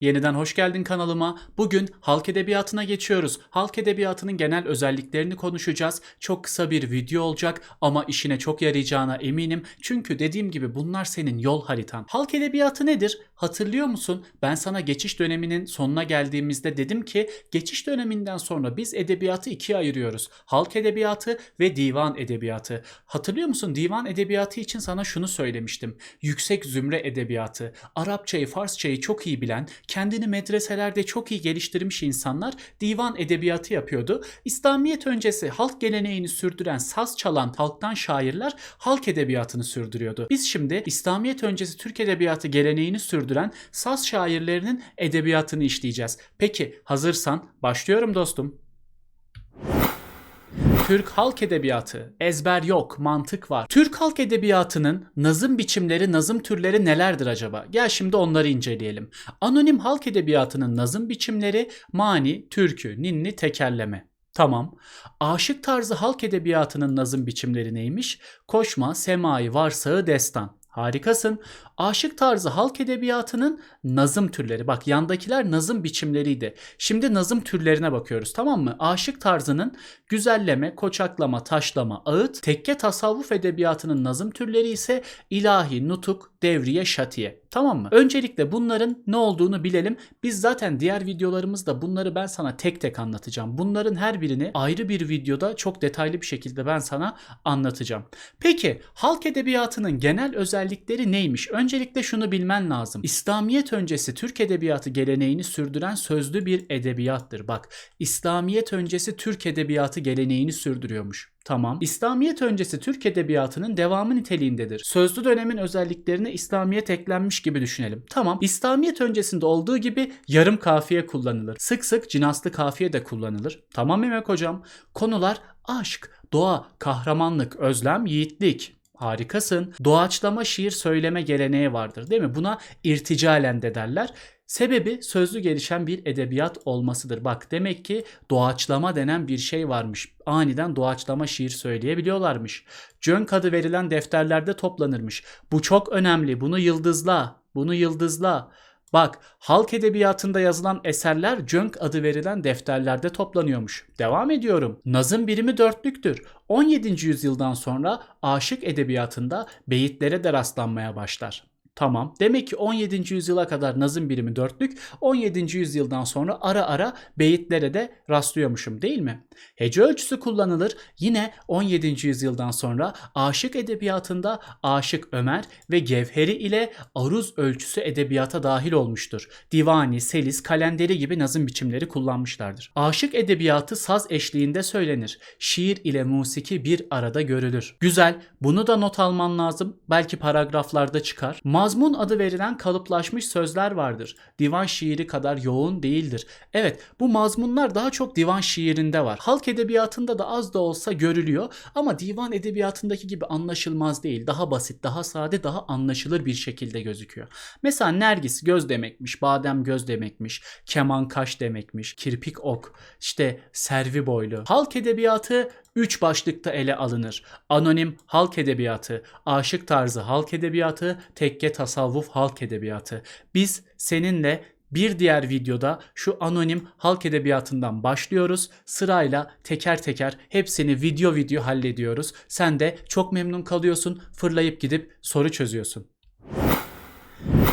Yeniden hoş geldin kanalıma. Bugün halk edebiyatına geçiyoruz. Halk edebiyatının genel özelliklerini konuşacağız. Çok kısa bir video olacak ama işine çok yarayacağına eminim. Çünkü dediğim gibi bunlar senin yol haritan. Halk edebiyatı nedir? Hatırlıyor musun? Ben sana geçiş döneminin sonuna geldiğimizde dedim ki geçiş döneminden sonra biz edebiyatı ikiye ayırıyoruz. Halk edebiyatı ve divan edebiyatı. Hatırlıyor musun? Divan edebiyatı için sana şunu söylemiştim. Yüksek zümre edebiyatı, Arapçayı, Farsçayı çok iyi bilen, kendini medreselerde çok iyi geliştirmiş insanlar divan edebiyatı yapıyordu. İslamiyet öncesi halk geleneğini sürdüren, saz çalan halktan şairler halk edebiyatını sürdürüyordu. Biz şimdi İslamiyet öncesi Türk edebiyatı geleneğini sürdüren saz şairlerinin edebiyatını işleyeceğiz. Peki hazırsan başlıyorum dostum. Türk halk edebiyatı. Ezber yok, mantık var. Türk halk edebiyatının nazım biçimleri, nazım türleri nelerdir acaba? Gel şimdi onları inceleyelim. Anonim halk edebiyatının nazım biçimleri mani, türkü, ninni, tekerleme. Tamam. Aşık tarzı halk edebiyatının nazım biçimleri neymiş? Koşma, semai, varsağı, destan. Harikasın. Aşık tarzı halk edebiyatının nazım türleri. Bak yandakiler nazım biçimleriydi. Şimdi nazım türlerine bakıyoruz tamam mı? Aşık tarzının güzelleme, koçaklama, taşlama, ağıt, tekke tasavvuf edebiyatının nazım türleri ise ilahi, nutuk, devriye, şatiye. Tamam mı? Öncelikle bunların ne olduğunu bilelim. Biz zaten diğer videolarımızda bunları ben sana tek tek anlatacağım. Bunların her birini ayrı bir videoda çok detaylı bir şekilde ben sana anlatacağım. Peki halk edebiyatının genel özellikleri neymiş? Öncelikle şunu bilmen lazım. İslamiyet öncesi Türk edebiyatı geleneğini sürdüren sözlü bir edebiyattır. Bak İslamiyet öncesi Türk edebiyatı geleneğini sürdürüyormuş. Tamam. İslamiyet öncesi Türk edebiyatının devamı niteliğindedir. Sözlü dönemin özelliklerine İslamiyet eklenmiş gibi düşünelim. Tamam. İslamiyet öncesinde olduğu gibi yarım kafiye kullanılır. Sık sık cinaslı kafiye de kullanılır. Tamam Mehmet hocam. Konular aşk, doğa, kahramanlık, özlem, yiğitlik. Harikasın. Doğaçlama şiir söyleme geleneği vardır değil mi? Buna irticalen de derler. Sebebi sözlü gelişen bir edebiyat olmasıdır. Bak demek ki doğaçlama denen bir şey varmış. Aniden doğaçlama şiir söyleyebiliyorlarmış. Cönk adı verilen defterlerde toplanırmış. Bu çok önemli. Bunu yıldızla. Bunu yıldızla. Bak halk edebiyatında yazılan eserler Cönk adı verilen defterlerde toplanıyormuş. Devam ediyorum. Nazım birimi dörtlüktür. 17. yüzyıldan sonra aşık edebiyatında beyitlere de rastlanmaya başlar. Tamam. Demek ki 17. yüzyıla kadar nazım birimi dörtlük, 17. yüzyıldan sonra ara ara beyitlere de rastlıyormuşum değil mi? Hece ölçüsü kullanılır. Yine 17. yüzyıldan sonra aşık edebiyatında Aşık Ömer ve Gevheri ile aruz ölçüsü edebiyata dahil olmuştur. Divani, selis, kalenderi gibi nazım biçimleri kullanmışlardır. Aşık edebiyatı saz eşliğinde söylenir. Şiir ile musiki bir arada görülür. Güzel. Bunu da not alman lazım. Belki paragraflarda çıkar. Mazmun adı verilen kalıplaşmış sözler vardır. Divan şiiri kadar yoğun değildir. Evet bu mazmunlar daha çok divan şiirinde var. Halk edebiyatında da az da olsa görülüyor ama divan edebiyatındaki gibi anlaşılmaz değil. Daha basit, daha sade, daha anlaşılır bir şekilde gözüküyor. Mesela nergis göz demekmiş, badem göz demekmiş, keman kaş demekmiş, kirpik ok, işte servi boylu. Halk edebiyatı üç başlıkta ele alınır. Anonim halk edebiyatı, aşık tarzı halk edebiyatı, tekke tasavvuf halk edebiyatı. Biz seninle bir diğer videoda şu anonim halk edebiyatından başlıyoruz. Sırayla teker teker hepsini video video hallediyoruz. Sen de çok memnun kalıyorsun. Fırlayıp gidip soru çözüyorsun.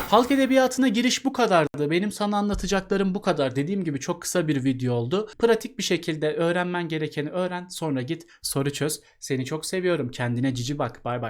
Halk edebiyatına giriş bu kadardı. Benim sana anlatacaklarım bu kadar. Dediğim gibi çok kısa bir video oldu. Pratik bir şekilde öğrenmen gerekeni öğren. Sonra git soru çöz. Seni çok seviyorum. Kendine cici bak. Bay bay.